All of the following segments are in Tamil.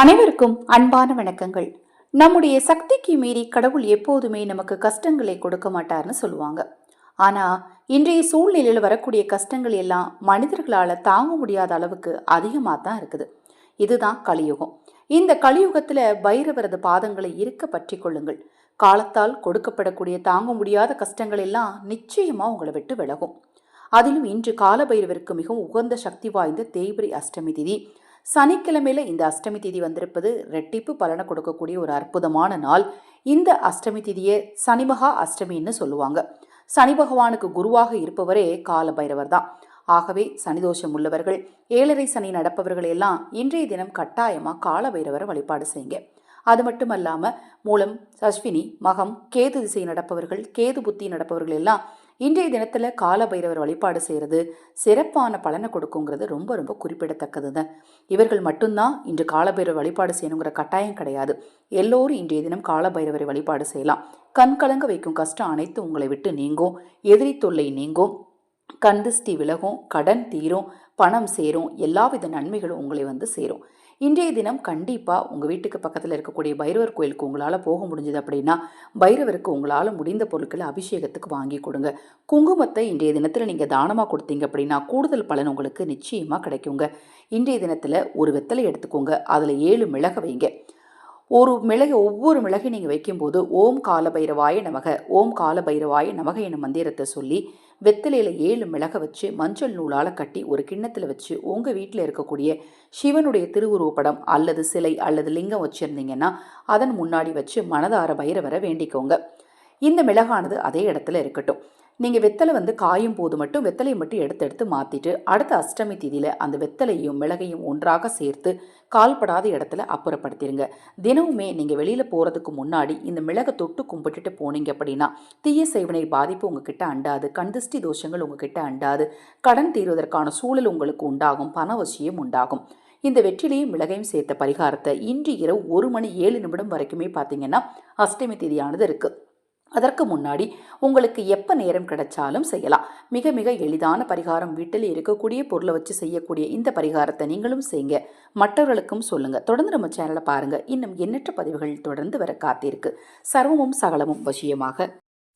அனைவருக்கும் அன்பான வணக்கங்கள். நம்முடைய சக்திக்கு மீறி கடவுள் எப்போதுமே நமக்கு கஷ்டங்களை கொடுக்க மாட்டார்னு சொல்லுவாங்க. ஆனா இன்றைய சூழ்நிலையில் வரக்கூடிய கஷ்டங்கள் எல்லாம் மனிதர்களால் தாங்க முடியாத அளவுக்கு அதிகமாக தான் இருக்குது. இதுதான் கலியுகம். இந்த கலியுகத்தில் பைரவரது பாதங்களை இருக்க பற்றி கொள்ளுங்கள். காலத்தால் கொடுக்கப்படக்கூடிய தாங்க முடியாத கஷ்டங்கள் எல்லாம் நிச்சயமாக உங்களை விட்டு விலகும். அதிலும் இன்று காலபைரவருக்கு மிகவும் உகந்த சக்தி வாய்ந்த தேய்பிரி அஷ்டமி திதி சனிக்கிழமையில் இந்த அஷ்டமி திதி வந்திருப்பது ரெட்டிப்பு பலனை கொடுக்கக்கூடிய ஒரு அற்புதமான நாள். இந்த அஷ்டமி திதியை சனிமகா அஷ்டமின்னு சொல்லுவாங்க. சனி பகவானுக்கு குருவாக இருப்பவரே கால பைரவர் தான். ஆகவே சனிதோஷம் உள்ளவர்கள் ஏழரை சனி நடப்பவர்கள் எல்லாம் இன்றைய தினம் கட்டாயமாக கால பைரவரை வழிபாடு செய்யுங்க. அது மட்டும் அல்லாமல் மூலம் அஸ்வினி மகம் கேது திசை நடப்பவர்கள் கேது புத்தி நடப்பவர்கள் எல்லாம் இன்றைய தினத்தில் கால பைரவர் வழிபாடு செய்கிறது சிறப்பான பலனை கொடுக்குங்கிறது ரொம்ப ரொம்ப குறிப்பிடத்தக்கது தான் இவர்கள் மட்டும்தான் இன்று காலபைரவர் வழிபாடு செய்யணுங்கிற கட்டாயம் கிடையாது. எல்லோரும் இன்றைய தினம் காலபைரவரை வழிபாடு செய்யலாம். கண் கலங்க வைக்கும் கஷ்டம் அனைத்து உங்களை விட்டு நீங்கும். எதிரி தொல்லை நீங்கும். கந்திஷ்டி விலகும். கடன் தீரும். பணம் சேரும். எல்லாவித நன்மைகளும் உங்களை வந்து சேரும். இன்றைய தினம் கண்டிப்பாக உங்கள் வீட்டுக்கு பக்கத்தில் இருக்கக்கூடிய பைரவர் கோயிலுக்கு உங்களால் போக முடிஞ்சது அப்படின்னா பைரவருக்கு உங்களால் முடிந்த பொருட்களை அபிஷேகத்துக்கு வாங்கி கொடுங்க. குங்குமத்தை இன்றைய தினத்தில் நீங்கள் தானமாக கொடுத்தீங்க அப்படின்னா கூடுதல் பலன் உங்களுக்கு நிச்சயமாக கிடைக்குங்க. இன்றைய தினத்தில் ஒரு வெத்தலை எடுத்துக்கோங்க. அதில் ஏழு மிளக வைங்க. ஒரு மிளகு ஒவ்வொரு மிளகை நீங்கள் வைக்கும்போது ஓம் காலபைரவாய நமக ஓம் காலபைரவாய நமக எனும் மந்திரத்தை சொல்லி வெத்தலையில் ஏழு மிளக வச்சு மஞ்சள் நூலால் கட்டி ஒரு கிண்ணத்தில் வச்சு உங்கள் வீட்டில் இருக்கக்கூடிய சிவனுடைய திருவுருவப்படம் அல்லது சிலை அல்லது லிங்கம் வச்சுருந்தீங்கன்னா அதன் முன்னாடி வச்சு மனதார பைரவரை வேண்டிக்கோங்க. இந்த மிளகானது அதே இடத்துல இருக்கட்டும். நீங்கள் வெத்தலை வந்து காயும் போது மட்டும் வெத்தலையை மட்டும் எடுத்து எடுத்து மாற்றிட்டு அடுத்த அஷ்டமி திதியில் அந்த வெத்தலையும் மிளகையும் ஒன்றாக சேர்த்து கால்படாத இடத்துல அப்புறப்படுத்திடுங்க தினமுமே நீங்கள் வெளியில் போகிறதுக்கு முன்னாடி இந்த மிளகை தொட்டு கும்பிட்டுட்டு போனீங்க அப்படின்னா தீய செய்வனை பாதிப்பு உங்ககிட்ட அண்டாது கண்திஷ்டி தோஷங்கள் உங்ககிட்ட அண்டாது கடன் தீர்வதற்கான சூழல் உங்களுக்கு உண்டாகும் பணவசியம் உண்டாகும். இந்த வெற்றிலையும் மிளகையும் சேர்த்த பரிகாரத்தை இன்று இரவு ஒரு மணி ஏழு நிமிடம் வரைக்குமே பார்த்தீங்கன்னா அஷ்டமி திதியானது இருக்குது அதற்கு முன்னாடி உங்களுக்கு எப்போ நேரம் கிடைச்சாலும் செய்யலாம். மிக மிக எளிதான பரிகாரம் வீட்டில் இருக்கக்கூடிய பொருளை வச்சு செய்யக்கூடிய இந்த பரிகாரத்தை நீங்களும் செய்யுங்க மற்றவர்களுக்கும் சொல்லுங்கள் தொடர்ந்து நம்ம சேனலை பாருங்க. இன்னும் எண்ணற்ற பதிவுகள் தொடர்ந்து வர காத்திருக்கு. சர்வமும் சகலமும் வசியமாக.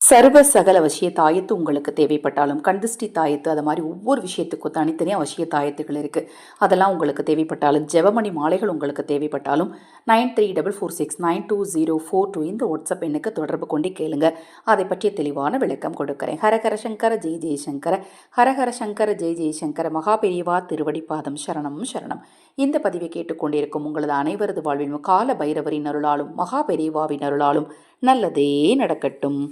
சர்வ சகல அவசிய தாயத்து உங்களுக்கு தேவைப்பட்டாலும் கண்திஷ்டி தாயத்து அது மாதிரி ஒவ்வொரு விஷயத்துக்கும் தனித்தனியாக அவசிய தாயத்துகள் இருக்குது அதெல்லாம் உங்களுக்கு தேவைப்பட்டாலும் ஜெபமணி மாலைகள் உங்களுக்கு தேவைப்பட்டாலும் nine three double four six nine two zero four two இந்த வாட்ஸ்அப் எண்ணுக்கு தொடர்பு கொண்டு கேளுங்க. அதை பற்றிய தெளிவான விளக்கம் கொடுக்குறேன். ஹரஹர சங்கர ஜெய் ஜெய்சங்கர ஹரஹர சங்கர ஜெய் ஜெய்சங்கர மகாபெரிவா திருவடி பாதம் சரணம் சரணம். இந்த பதிவை கேட்டுக்கொண்டிருக்கும் உங்களது அனைவரது வாழ்விலும் கால பைரவரின் அருளாலும் மகாபெரிவாவின் அருளாலும் நல்லதே நடக்கட்டும்.